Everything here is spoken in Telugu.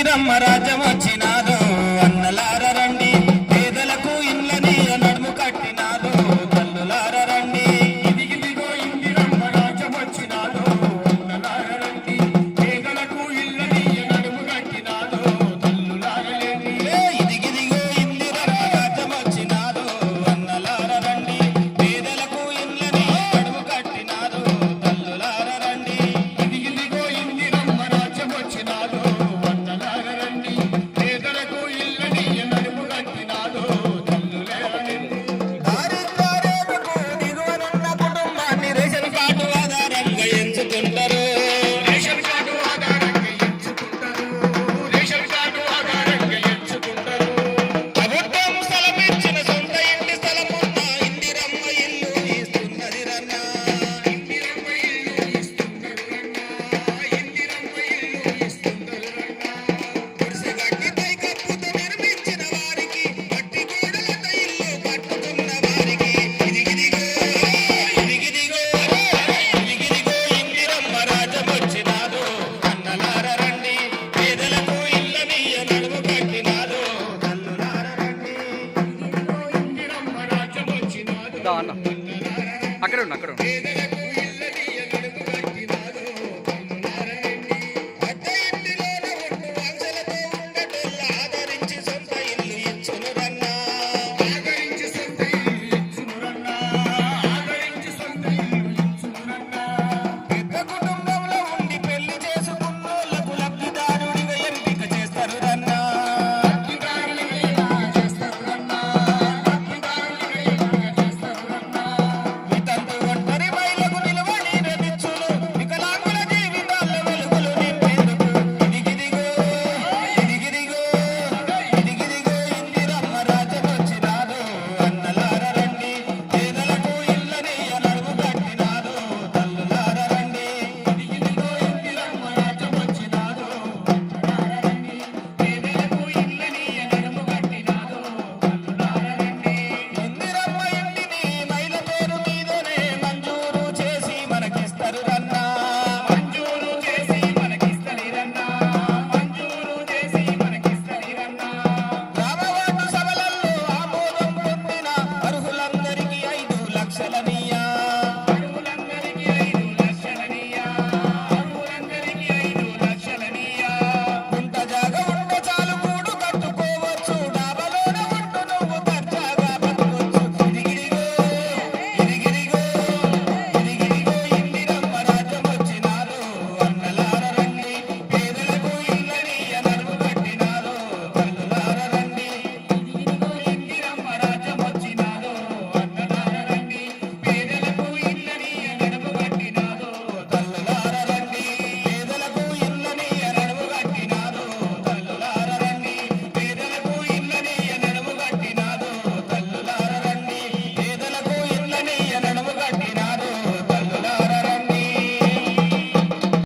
ఇందిరమ్మ రాజ్యం వచ్చినాదో దా అన్న. అక్కడే ఉండు అక్కడ ఉండు.